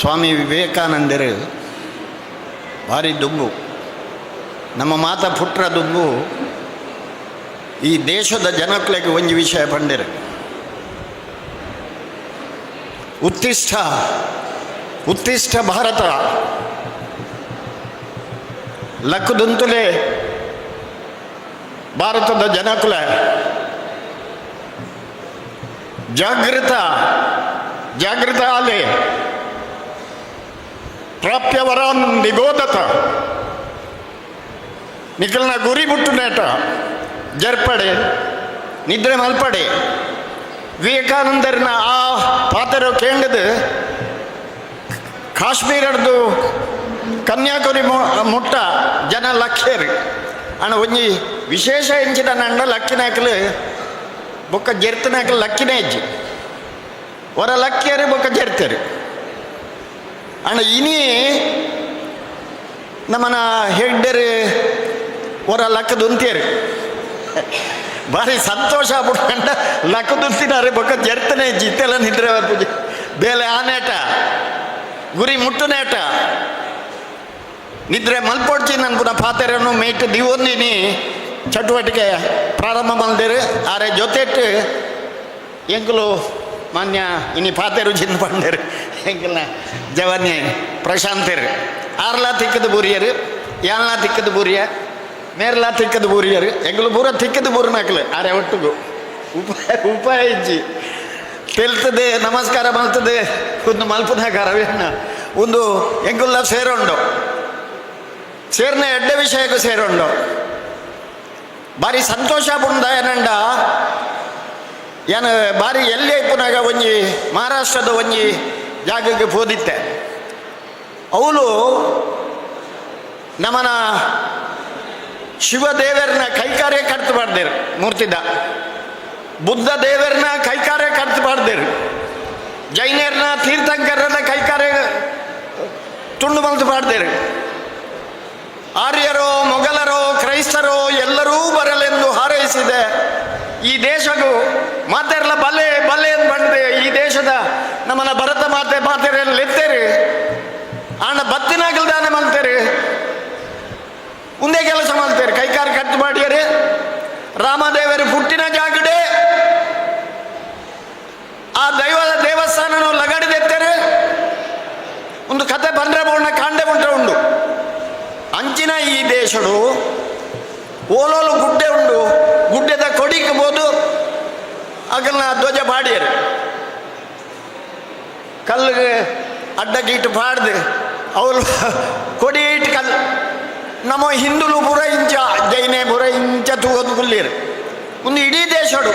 ಸ್ವಾಮಿ ವಿವೇಕಾನಂದರು, ಭಾರಿ ದುಬ್ಬು. ನಮ್ಮ ಮಾತ ಪುಟ್ರ ದುಬ್ಬು, ಈ ದೇಶದ ಜನಕ್ಲೆಗೆ ಒಂದು ವಿಷಯ ಪಂಡಿರು. ಉತ್ತಿಷ್ಠ ಉತ್ತಿಷ್ಠ ಭಾರತ. ಲಕ್ಕದಂತಲೇ ಭಾರತದ ಜನಕುಲ. ಜಾಗೃತ ಜಾಗೃತ ಆಲೆ ಪ್ರಾಪ್ಯವರಾನ್ ನಿಗೋದತ. ನಿಖಲ್ನ ಗುರಿ ಮುಟ್ಟುನೇಟ ಜರ್ಪಡೆ, ನಿದ್ರೆ ಮಲ್ಪಡೆ. ವಿವೇಕಾನಂದರ್ನ ಆ ಪಾತ್ರ ಕೇಂದ್ರದ ಕಾಶ್ಮೀರದ್ದು ಕನ್ಯಾಕುಮಾರಿ ಮುಟ್ಟ ಜನ ಲಕ್ಷರು. ಅಣ್ಣ ಒಂಜಿ ವಿಶೇಷ ಎಂಚಿನ ನಂಡ ಲಕ್ಕಿನಾಕಲು ಬೊಕ್ಕ ಜೆರ್ತನಾಕಲು ಲಕ್ಕಿನ ಹೆಜ್ಜೆ ಹೊರ ಲಕ್ಕಿಯರು ಬೊಕ್ಕ ಜೆರ್ತರು ಅಣ್ಣ, ಇನಿ ನಮ್ಮನ ಹೆಡ್ಡರು ಹೊರ ಲಕ್ಕದುಂತಿಯರು ಭಾರಿ ಸಂತೋಷ ಆಗ್ಬಿಟ್ಕೊಂಡ ಲಕ್ಕದುಂತಿನಾರೆ ಬೊಕ್ಕ ಜರ್ತನೆ, ಜಿತ್ತೆಲ್ಲ ನಿದ್ರೆ ಪೂಜೆ. ಬೇಲೆ ಆನೇಟ ಗುರಿ ಮುಟ್ಟನೇಟ ನಿದ್ರೆ ಮಲ್ಪೊಡ್ಚಿ ನನ್ನ ಪುನಃ ಪಾತೆರನ್ನು ಮೇಟ್ ದಿವೊಂದಿನಿ ಚಟುವಟಿಕೆ ಪ್ರಾರಂಭ ಮಲ್ದಿರು ಆರೆ ಜೊತೆ ಎಂಕಲು ಮಾನ್ಯ ಇನಿ ಪಾತೆರು ಚಿನ್ನ ಪಂಡರು ಎಂಕಲ್ನ ಜವನ್ಯ ಪ್ರಶಾಂತರು ಆರ್ಲಾ ತಿಕ್ಕದ ಬೂರಿಯರು ಏಳ್ಲಾ ತಿಕ್ಕದ ಬೂರಿಯ ಮೇರ್ಲಾ ತಿಕ್ಕದ ಬೂರಿಯರು ಎಂಕುಲು ಬೂರ ತಿಕ್ಕದ ಬೂರ್ನಾಕ್ಲು ಆರೆ ಒಟ್ಟಿಗೂ. ಉಪಾಯ ಉಪಾಯ ಇಜ್ಜಿ. ತಿಳ್ತದೆ, ನಮಸ್ಕಾರ ಮಲ್ತದೆ ಒಂದು ಮಲ್ಪನಾಕಾರವೇನ ಒಂದು ಎಂಕುಲ್ಲ ಸೇರೋಂಡು. ಸೇರ್ನ ಎಡ್ಡ ವಿಷಯಕ್ಕೂ ಸೇರೋಂಡು. ಬಾರಿ ಸಂತೋಷ ಪುಂಡ ಏನಂಡ? ಏನು ಬಾರಿ ಎಲ್ಲಿ ಪುನಗ ಒಂಜಿ? ಮಹಾರಾಷ್ಟ್ರದ ಒಂಜಿ? ಜಾಗಕ್ಕೆ ಹೋದಿತ್ತೆ. ಅವಳು ನಮ್ಮನ ಶಿವದೇವರನ್ನ ಕೈಕಾರ್ಯ ಕಟ್ತು ಮಾಡ್ದೇರು, ಮೂರ್ತಿದ. ಬುದ್ಧ ದೇವರನ್ನ ಕೈಕಾರ್ಯ ಕಟ್ತು ಮಾಡ್ದೇರು. ಜೈನರನ್ನ ತೀರ್ಥಂಕರನ್ನ ಕೈಕಾರ್ಯ ತುಂಡು ಮಲ್ತು ಮಾಡ್ದೇರು. ಆರ್ಯರೋ, ಮೊಘಲರೋ, ಕ್ರೈಸ್ತರೋ ಎಲ್ಲರೂ ಬರಲೆಂದು ಹಾರೈಸಿದೆ. ಈ ದೇಶಗೂ ಮಾತೆರ್ಲ ಬಲೆ ಬಲೆ ದೇಶದ ನಮ್ಮನ್ನ ಭರತ ಮಾತೆ ಮಾತೆರೆಲ್ಲ ಎತ್ತೇರಿ ಅಣ್ಣ ಬತ್ತಿನಾಗಲ್ ಮಾಡ್ತೇರಿ. ಮುಂದೆ ಕೆಲಸ ಮಾಡ್ತೇರಿ. ಕೈಕಾರ ಕಟ್ ಮಾಡಿಯರಿ. ರಾಮದೇವರು ಹುಟ್ಟಿನ ಜಾಗಡೆ. ಆ ದೈವದ ದೇವಸ್ಥಾನನು ಲಗಡಿದೆತ್ತೇರೆ ಒಂದು ಕತೆ ಬಂದ್ರೆ ಬಣ್ಣ ಕಾಂಡೆ ಉಂಟು ಉಂಡು. ಅಂಚಿನ ಈ ದೇಶಡು ಓಲೋಲು ಗುಡ್ಡೆ ಉಂಡು. ಗುಡ್ಡೆದ ಕೊಡಿಕ್ಬೋದು ಅಗಲ್ನ ಧ್ವಜ ಬಾಡಿಯರು. ಅಡ್ಡಗೀಟು ಪಾಡ್ದು ಅವಳು ಕೊಡಿ ಇಟ್ಟು ಕಲ್ಲು ನಮ್ಮ ಹಿಂದುಲು ಬುರ ಇಂಚ ಜೈನೆ ಇಂಚ ತೂಗೋದು ಕುಲ್ಲಿರು ಒಂದು ಇಡೀ ದೇಶಡು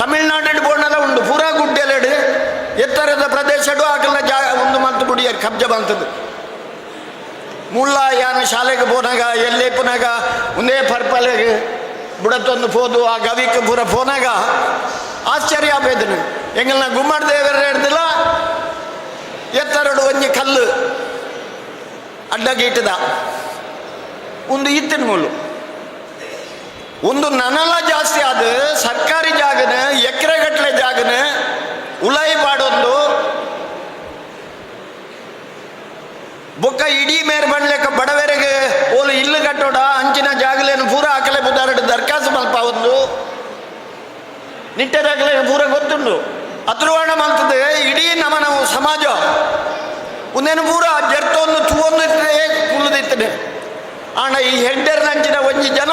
ತಮಿಳ್ನಾಡು ಬೋಣದ ಉಂಡು, ಪೂರ ಗುಡ್ಡೆಲೆಡು ಎತ್ತರದ ಪ್ರದೇಶಡು ಆಗಲ್ಲ ಜಾ, ಒಂದು ಮತ್ತು ಬುಡಿಯ ಕಬ್ಜ ಬಂತದ್ದು ಮುಳ್ಳ ಯಾನ ಶಾಲೆಗೆ ಪೋನಾಗ, ಎಲ್ಲೇ ಪುನಾಗ, ಒಂದೇ ಪರ್ಪಲೆಗೆ ಬುಡತ್ತೊಂದು ಪೋದು, ಆ ಗವಿಕ್ಕೆ ಪೂರ ಪೋನಾಗ. ಆಶ್ಚರ್ಯ ಆಪೇದನು ಎಂಗಲ್ನ ಗುಮ್ಮಡ ದೇವರ ಹಿಡ್ದಿಲ್ಲ ಎತ್ತರಡು ಒಂಜಿ ಕಲ್ಲು ಅಡ್ಡಗೀಟದ. ಒಂದು ಇತ್ತಿನ ಮೂಲು. ಒಂದು ನನಲ ಜಾಸ್ತಿ ಆದ ಸರ್ಕಾರಿ ಜಾಗನ, ಎಕರೆಗಟ್ಟಲೆ ಜಾಗನ ಉಳಾಯಿ ಪಾಡೊಂದು. ಬೊಕ್ಕ ಇಡೀ ಮೇರ್ ಬಂಡ್ಲೆಕ್ಕ ಬಡವರಿಗೆ ಓಲು ಇಲ್ಲು ಕಟ್ಟೋಡ, ಅಂಚಿನ ಜಾಗಲೇನು ಪೂರ ಹಾಕಲೆ ಬುದಾರಡು ದರ್ಖಾಸು ಮಲ್ಪ ಒಂದು. ನಿಟ್ಟದಾಗಲೇ ಪೂರ ಗೊತ್ತುಂಡು. ಅತೃವಾಣ ಮಲ್ತದೆ, ಇಡೀ ನಮ್ಮ ನಾವು ಸಮಾಜ. ಒಂದೇನು ಪೂರ ಜರ್ತೊಂದು ತೂವೊಂದು ಇತ್ತೇ ಕುಲ್ಲದಿರ್ತದೆ ಆಂಡ ಈ ಹೆಡ್ಡರ್ ನಂಚಿನ ಒಂಜಿ ಜನ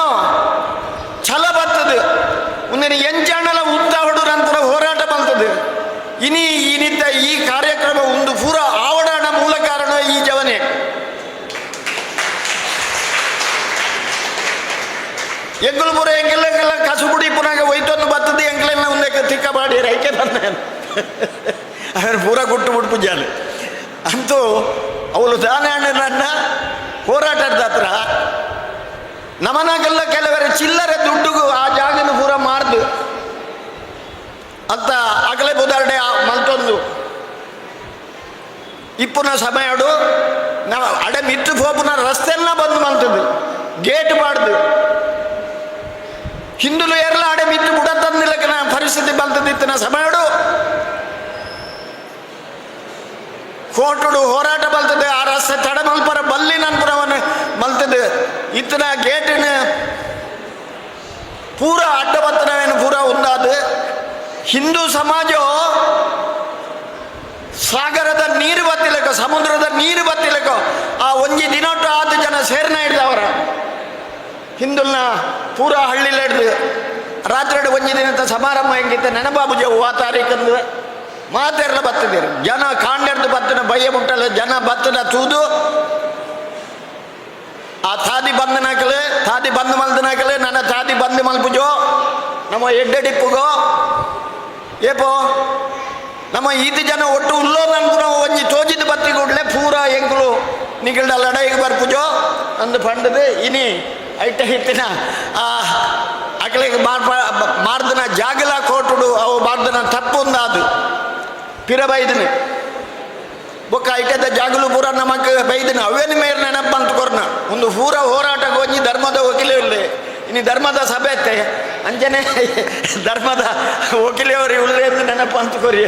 ಛಲ ಬರ್ತದೆ. ಒಂದಿನ ಎಂಚಾಣಲ ಉದ್ದ ಹೊಡುರ ಪೂರ ಹೋರಾಟ ಬಂತದೆ. ಇನಿ ಈ ಈ ಕಾರ್ಯಕ್ರಮ ಒಂದು ಪೂರ ಆವಡಾಣ ಮೂಲ ಕಾರಣ ಈ ಜವನೆ. ಎಂಕುಲು ಪೂರ ಎಂಗಲ್ಲ ಕಸುಗುಡಿ ಪುನಃ ಒಯ್ತೊಂದು ಬರ್ತದೆ ಎಂಕ್ಲೆಲ್ಲ ಒಂದೇ ತಿಕ್ಕ ಮಾಡಿ ರೈಕೆ ತಂದೆ ಅವನು ಪೂರ ಗುಟ್ಟು ಬಿಟ್ಟು ಪೂಜಾಲೆ ಅಂತೂ ಅವಳು ದಾನಣ್ಣನನ್ನ ನನ್ನ ಹೋರಾಟದ ಹತ್ರ ನಮನಾಗೆಲ್ಲ ಕೆಲವರ ಚಿಲ್ಲರೆ ದುಡ್ಡುಗೂ ಆ ಜಾಗನ ಪೂರ ಮಾಡ್ದು ಅಂತ ಆಗಲೇ ಉದಾಹರಣೆ ಮಲ್ತೊಂದು. ಇಪ್ಪುನ ಸಮಯಡು ನಾವು ಅಡೆ ಮಿತ್ತು ಹೋಪುನ ರಸ್ತೆಲ್ಲ ಬಂದು ಮಲ್ತದ್ದು ಗೇಟ್ ಮಾಡ್ದು. ಹಿಂದುಲು ಏರ್ಲ ಅಡೆ ಮಿತ್ತು ಬುಡ ತಂದಿಲ್ಲಕನ ಪರಿಸ್ಥಿತಿ ಬಂತದಿತ್ತಿನ ಸಮಯಡು ಕೋಟುಡು ಹೋರಾಟ ಬಲ್ತದೆ. ಆ ರಸ್ತೆ ತಡ ಮಲ್ಪರ ಬಲ್ಲಿ ನನ್ಪುರವನ್ನ ಮಲ್ತದೆ. ಇತ್ತಿನ ಗೇಟಿನ ಪೂರ ಅಡ್ಡ ಬತ್ತನವೇನು ಪೂರ ಉಂದಾದ ಹಿಂದೂ ಸಮಾಜ ಸಾಗರದ ನೀರು ಬತ್ತಿಲಕ, ಸಮುದ್ರದ ನೀರು ಬತ್ತಿಲಕ, ಆ ಒಂಜಿ ದಿನೊಟ್ಟು ಆದ ಜನ ಸೇರ್ನ ಹಿಡ್ದವರ ಹಿಂದುಲ್ನ ಪೂರ ಹಳ್ಳಿಲ ಹಿಡ್ದು ರಾತ್ರಿ ಒಂಜಿ ದಿನದ ಸಮಾರಂಭ ಹೆಂಗಿತ್ತ ನೆನಪಾಬುಜ ಆ ತಾರೀಕಂದು. ಮಾತೆರ್ಲ ಬತ್ತಿದ್ದೀರಿ. ಜನ ಕಾಂಡೆರ್ದು ಬತ್ತಿನ ಬಯ್ಯ ಮುಟ್ಟಲ್ಲ ಜನ ಬತ್ತದ ತೂದು. ಆ ತಾದಿ ಬಂದನಾಕಲೆ ತಾದಿ ಬಂದ್ ಮಲ್ದನಾಕಲೆ ನನ್ನ ತಾದಿ ಬಂದು ಮಲ್ಪುಜೋ, ನಮ್ಮ ಎಡ್ಡೆಡಿಪ್ಪುಗೋ ಏಪೋ ನಮ್ಮ ಈತಿ ಜನ ಒಟ್ಟು ಉಲ್ಲೋ ನನ್ಪುರ ಒಂಜಿ ತೋಜಿದ ಬತ್ತಿ ಕೂಡಲೇ ಪೂರ ಎಂಕುಲು ನಿಗಲ್ಡ ಲಡಾಯಿಗೆ ಬರ್ಪುಜೋ. ಅಂದು ಪಂಡದು, ಇನಿ ಐಟ ಹಿಟ್ಟಿನ, ಆ, ಅಕಲಿಗೆ ಮಾರ್ಪ, ಮಾರ್ದನ ಜಾಗಲ ಕೋಟುಡು, ಅವು ಮಾರ್ದನ ತಪ್ಪು ಒಂದಾದು ಪಿರ ಬೈದನು. ಬೊಕ್ಕ ಐಟದ ಜಾಗಲು ಪೂರ ನಮಕ್ ಬೈದನು. ಅವೇನು ಮೇರ್ ನೆನಪು ಕೊರ್ನ. ಒಂದು ಪೂರ ಹೋರಾಟ ಒಂಜಿ ಧರ್ಮದ ವಕೀಲ ಇಲ್ಲೇ ಇನ್ನು ಧರ್ಮದ ಸಭೆ ಅಂಜನೆ, ಧರ್ಮದ ವಕೀಲಿಯವರು ಉಳ್ಳೆ ನೆನಪು ಅಂತ ಕೊರಿ.